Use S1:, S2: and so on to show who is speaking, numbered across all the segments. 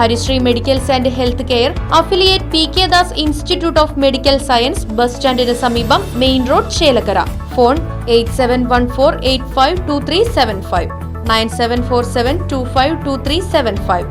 S1: Harishree medicals and health care affiliate P K Das institute of medical science bus സ്റ്റാൻഡിന് സമീപം main road Chelakkara. Phone eight seven one four eight five two three seven five. Nine seven four seven two five two three seven five.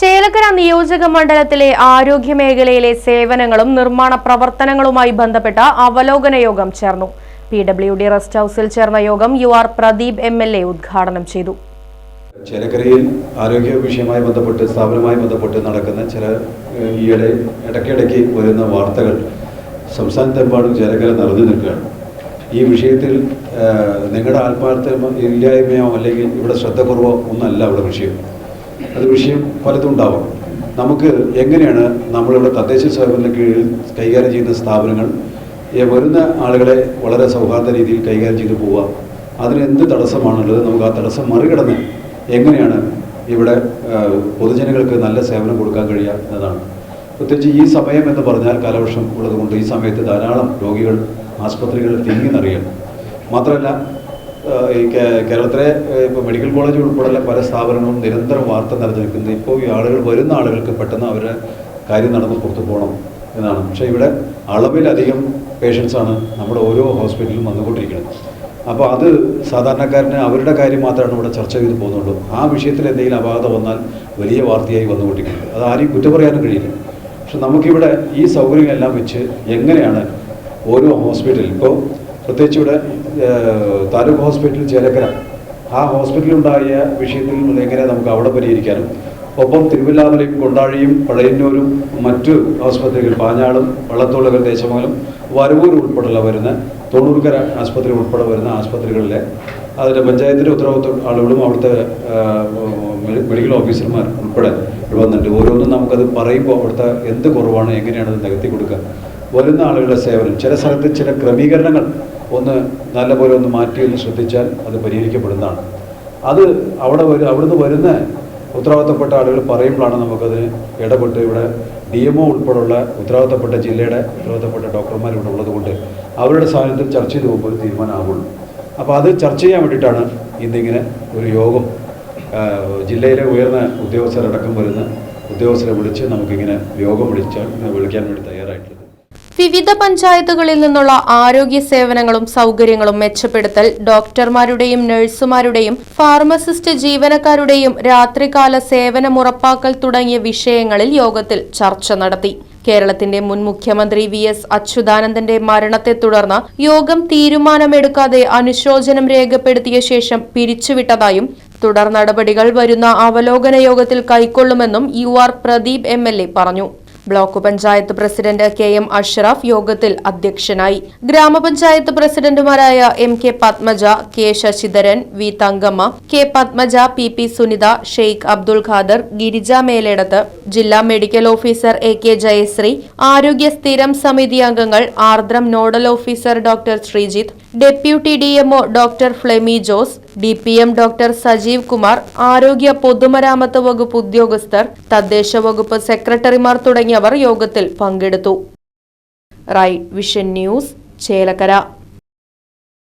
S1: Chelakkara നിയോജക മണ്ഡലത്തിലെ ആരോഗ്യ മേഖലയിലെ സേവനങ്ങളും നിർമ്മാണ പ്രവർത്തനങ്ങളുമായി ബന്ധപ്പെട്ട അവലോകന യോഗം ചേർന്നു. പി ഡബ്ല്യു ഡി റെസ്റ്റ് ഹൌസിൽ ചേർന്ന യോഗം U R Pradeep M L A ഉദ്ഘാടനം ചെയ്തു.
S2: ചേലക്കരയിൽ ആരോഗ്യ വിഷയവുമായി ബന്ധപ്പെട്ട് സ്ഥാപനവുമായി ബന്ധപ്പെട്ട് നടക്കുന്ന ചില ഈയിടെ ഇടയ്ക്കിടയ്ക്ക് വരുന്ന വാർത്തകൾ സംസ്ഥാനത്തെമ്പാടും ചേലക്കര നിറഞ്ഞു നിൽക്കുകയാണ്. ഈ വിഷയത്തിൽ നിങ്ങളുടെ ആത്മാർത്ഥ ഇല്ലായ്മയോ അല്ലെങ്കിൽ ഇവിടെ ശ്രദ്ധക്കുറവോ ഒന്നല്ല ഇവിടെ വിഷയം. അത് വിഷയം പലതും നമുക്ക് എങ്ങനെയാണ് നമ്മളിവിടെ തദ്ദേശ സ്വയംഭരണ കീഴിൽ കൈകാര്യം ചെയ്യുന്ന സ്ഥാപനങ്ങൾ വരുന്ന ആളുകളെ വളരെ സൗഹാർദ്ദ രീതിയിൽ കൈകാര്യം ചെയ്തു പോവുക അതിന് എന്ത് തടസ്സമാണുള്ളത് നമുക്ക് ആ തടസ്സം മറികടന്ന് എങ്ങനെയാണ് ഇവിടെ പൊതുജനങ്ങൾക്ക് നല്ല സേവനം കൊടുക്കാൻ കഴിയുക എന്നതാണ്? പ്രത്യേകിച്ച് ഈ സമയം എന്ന് പറഞ്ഞാൽ കാലവർഷം ഉള്ളതുകൊണ്ട് ഈ സമയത്ത് ധാരാളം രോഗികൾ ആസ്പത്രികളിൽ തിങ്ങി നിറയുകയാണ് മാത്രമല്ല ഈ കേരളത്തിലെ ഇപ്പോൾ മെഡിക്കൽ കോളേജ് ഉൾപ്പെടെയുള്ള പല സ്ഥാപനങ്ങളും നിരന്തരം വാർത്ത നിറഞ്ഞു നിൽക്കുന്നത് ഇപ്പോൾ ഈ ആളുകൾ വരുന്ന ആളുകൾക്ക് പെട്ടെന്ന് അവരുടെ കാര്യം നടന്ന് പുറത്തു പോകണം എന്നാണ്. പക്ഷേ ഇവിടെ അളവിലധികം പേഷ്യൻസാണ് നമ്മുടെ ഓരോ ഹോസ്പിറ്റലിലും വന്നുകൊണ്ടിരിക്കുന്നത്. അപ്പോൾ അത് സാധാരണക്കാരന് അവരുടെ കാര്യം മാത്രമാണ് ഇവിടെ ചർച്ച ചെയ്ത് പോകുന്നുള്ളൂ. ആ വിഷയത്തിൽ എന്തെങ്കിലും അപാകത വന്നാൽ വലിയ വാർത്തയായി വന്നുകൊണ്ടിരിക്കുന്നത് അത് ആരെയും കുറ്റം പറയാനും കഴിയില്ല. പക്ഷെ നമുക്കിവിടെ ഈ സൗകര്യങ്ങളെല്ലാം വെച്ച് എങ്ങനെയാണ് ഓരോ ഹോസ്പിറ്റലിൽ ഇപ്പോൾ പ്രത്യേകിച്ച് ഇവിടെ താലൂക്ക് ഹോസ്പിറ്റൽ ചേലക്കര. ആ ഹോസ്പിറ്റലിലുണ്ടായ വിഷയത്തിൽ എങ്ങനെ നമുക്ക് അവിടെ പരിഹരിക്കാനും? ഒപ്പം തിരുവല്ലാമലയും കൊണ്ടാഴിയും പഴയന്നൂരും മറ്റു ആശുപത്രികൾ പാഞ്ഞാളും വള്ളത്തോളകൾ ദേശമാലും വരവൂർ ഉൾപ്പെടെയുള്ള വരുന്ന തൊണ്ണൂർക്കര ആസ്പത്രി ഉൾപ്പെടെ വരുന്ന ആസ്പത്രികളിലെ അതിന്റെ പഞ്ചായത്തിന്റെ ഉത്തരവാദിത്വ ആളുകളും അവിടുത്തെ മെഡിക്കൽ ഓഫീസർമാർ ഉൾപ്പെടെ വന്നിട്ടുണ്ട്. ഓരോന്നും നമുക്കത് പറയുമ്പോൾ അവിടുത്തെ എന്ത് കുറവാണ് എങ്ങനെയാണ് അത് നികത്തി കൊടുക്കുക. വരുന്ന ആളുകളുടെ സേവനം. ചില സ്ഥലത്ത് ചില ക്രമീകരണങ്ങൾ ഒന്ന് നല്ലപോലെ ഒന്ന് മാറ്റി ഒന്ന് ശ്രദ്ധിച്ചാൽ അത് പരിഹരിക്കപ്പെടുന്നതാണ്. അത് അവിടെ അവിടുന്ന് വരുന്ന ഉത്തരവാദിത്തപ്പെട്ട ആളുകൾ പറയുമ്പോഴാണ് നമുക്കതിന് ഇടപെട്ട് ഇവിടെ ഡി എം ഒ ഉൾപ്പെടെയുള്ള ഉത്തരവാദിത്തപ്പെട്ട ജില്ലയുടെ ഉത്തരവാദിത്തപ്പെട്ട ഡോക്ടർമാർ ഇവിടെ ഉള്ളതുകൊണ്ട് അവരുടെ സാന്നിധ്യത്തിൽ ചർച്ച ചെയ്ത് പോകുമ്പോൾ തീരുമാനമാകുള്ളൂ അപ്പോൾ അത് ചർച്ച ചെയ്യാൻ വേണ്ടിയിട്ടാണ് ഇന്നിങ്ങനെ ഒരു യോഗം ജില്ലയിലെ ഉയർന്ന ഉദ്യോഗസ്ഥരടക്കം വരുന്ന ഉദ്യോഗസ്ഥരെ വിളിച്ച് നമുക്കിങ്ങനെ യോഗം വിളിച്ചാൽ വിളിക്കാൻ വേണ്ടി തയ്യാറായിട്ടുള്ളത്.
S1: വിവിധ പഞ്ചായത്തുകളിൽ നിന്നുള്ള ആരോഗ്യ സേവനങ്ങളും സൗകര്യങ്ങളും മെച്ചപ്പെടുത്തൽ ഡോക്ടർമാരുടെയും നഴ്സുമാരുടെയും ഫാർമസിസ്റ്റ് ജീവനക്കാരുടെയും രാത്രികാല സേവനം ഉറപ്പാക്കൽ തുടങ്ങിയ വിഷയങ്ങളിൽ യോഗത്തിൽ ചർച്ച നടത്തി. കേരളത്തിന്റെ മുൻ മുഖ്യമന്ത്രി വി എസ് അച്യുതാനന്ദന്റെ മരണത്തെ തുടർന്ന് യോഗം തീരുമാനമെടുക്കാതെ അനുശോചനം രേഖപ്പെടുത്തിയ ശേഷം പിരിച്ചുവിട്ടതായും തുടർ നടപടികൾ വരുന്ന അവലോകന യോഗത്തിൽ കൈക്കൊള്ളുമെന്നും യു ആർ പ്രദീപ് എ പറഞ്ഞു. Block panchayat president K M Ashraf യോഗത്തിൽ അധ്യക്ഷനായി. ഗ്രാമപഞ്ചായത്ത് പ്രസിഡന്റുമാരായ M K Padmaja K Sasidharan V Thankamma K Padmaja P P Sunitha Sheikh Abdul Khader Girija Meledath ജില്ലാ medical officer A K Jayasree ആരോഗ്യ സ്ഥിരം സമിതി അംഗങ്ങൾ Ardram nodal officer doctor Sreejith deputy D M O doctor Flemy Jose D P M doctor Sajeev Kumar ആരോഗ്യ പൊതുമരാമത്ത് വകുപ്പ് ഉദ്യോഗസ്ഥർ തദ്ദേശ വകുപ്പ് സെക്രട്ടറിമാർ തുടങ്ങിയവർ യോഗത്തിൽ പങ്കെടുത്തു. Right vision news Chelakkara.